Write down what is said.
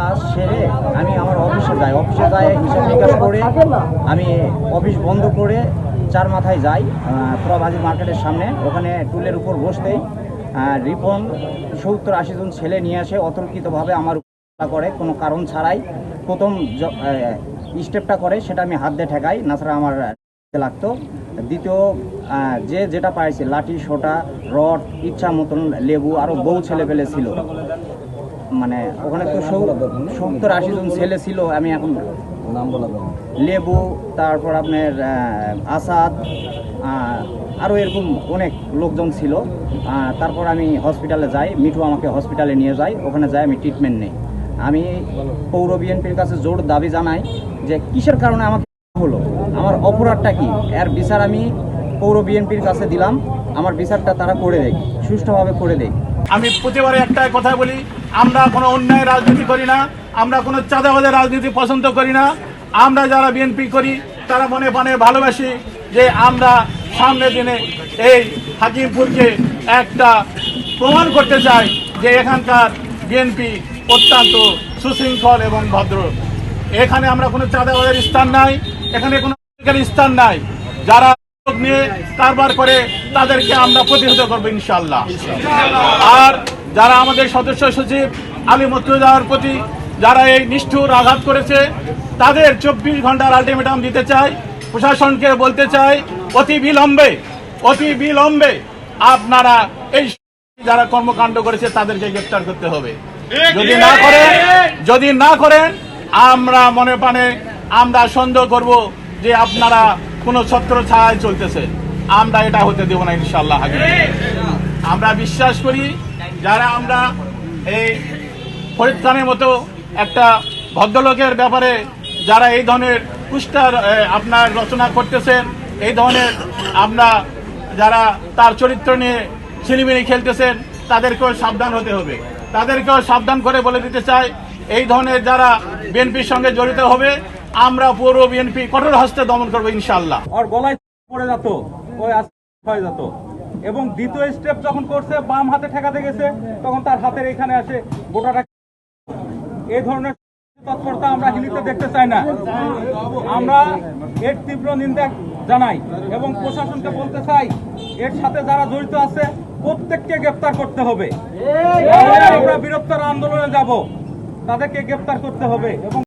কাজ সেরে আমি আমার অফিসে যাই। অফিসে যাই, হিসাব নিকাশ করে, আমি অফিস বন্ধ করে চার মাথায় যাই প্রভাজি মার্কেটের সামনে। ওখানে টুলের উপর বসতেই রিপন সত্তর আশি জন ছেলে নিয়ে আসে, অতর্কিতভাবে আমার করে, কোনো কারণ ছাড়াই। প্রথম স্টেপটা করে, সেটা আমি হাত দিয়ে ঠেকাই নাছাড়া আমার লাগতো। দ্বিতীয় যে যেটা পাইছে, লাঠি, সোটা, রড, ইচ্ছা মতন লেবু আরও বউ ছেলে পেলে ছিল। মানে ওখানে তো সত্তর আশি জন ছেলে ছিল আমি এখন নাম বলা লেবু তারপর আপনার আসাদ আরও এরকম অনেক লোকজন ছিল। তারপর আমি হসপিটালে যাই মিঠু আমাকে হসপিটালে নিয়ে যাই ওখানে যাই আমি ট্রিটমেন্ট নেই। আমি পৌর বিএনপির কাছে জোর দাবি জানাই যে কিসের কারণে আমাকে হলো? আমার অপরাধটা কি? এর বিচার আমি পৌর বিএনপির কাছে দিলাম। আমার বিচারটা তারা করে দেয় সুষ্ঠুভাবে করে দেয় আমি প্রতিবারে একটাই কথা বলি, আমরা কোনো অন্যায় রাজনীতি করি না, আমরা কোনো চাঁদাবাদের রাজনীতি পছন্দ করি না। আমরা যারা বিএনপি করি, তারা মনে প্রাণে ভালোবাসি যে আমরা সামনের দিনে এই হাকিমপুরকে একটা প্রমাণ করতে চাই যে এখানকার বিএনপি অত্যন্ত সুশৃঙ্খল এবং ভদ্র। এখানে আমরা কোনো চাঁদাবাদের স্থান নাই, এখানে কোনো স্থান নাই। যারা নিয়ে কারবার করে তাদেরকে আমরা প্রতিহত করব ইনশাল্লাহ আর যারা আমাদের সদস্য সচিব আলী মতুজার প্রতি যারা এই নিষ্ঠুর আঘাত করেছে, তাদের চব্বিশ ঘণ্টার আলটিমেটাম দিতে চাই, প্রশাসনকে বলতে চাই, অতি বিলম্বে অতি বিলম্বে আপনারা এই যারা কর্মকাণ্ড করেছে তাদেরকে গ্রেপ্তার করতে হবে। যদি না করেন, যদি না করেন, আমরা মনে প্রাণে আমরা সন্দেহ করব যে আপনারা কোনো ছত্র ছায় চলতেছে আমরা এটা হতে দেব না ইনশাল্লাহ। আমরা বিশ্বাস করি, যারা আমরা এই ফরিদ খানের মতো একটা ভদ্রলোকের ব্যাপারে যারা এই ধরনের পুস্টার আপনার রচনা করতেছেন, এই ধরনের আমরা যারা তার চরিত্র নিয়ে ছিলিমিলি খেলতেছেন, তাদেরকেও সাবধান হতে হবে তাদেরকেও সাবধান করে বলে দিতে চাই, এই ধরনের যারা বিএনপির সঙ্গে জড়িত হবে আমরা পুরো বিএনপি কঠোর হস্তে দমন করব ইনশাল্লাহ আর গলায় পড়ে যেত, ওই হয়ে যেত। এবং দ্বিতীয় স্টেপ যখন করছে, বাম হাতে ঠেকাতে গেছে, তখন তার হাতের এখানে আসে গোটাটা এই ধরনের তৎপরতা আমরা হিলিতে দেখতে চাই না। আমরা এর তীব্র নিন্দা জানাই এবং প্রশাসনকে বলতে চাই, এর সাথে যারা জড়িত আছে, প্রত্যেককে গ্রেপ্তার করতে হবে। আমরা বীরত্তর আন্দোলনে যাব, তাদেরকে গ্রেপ্তার করতে হবে এবং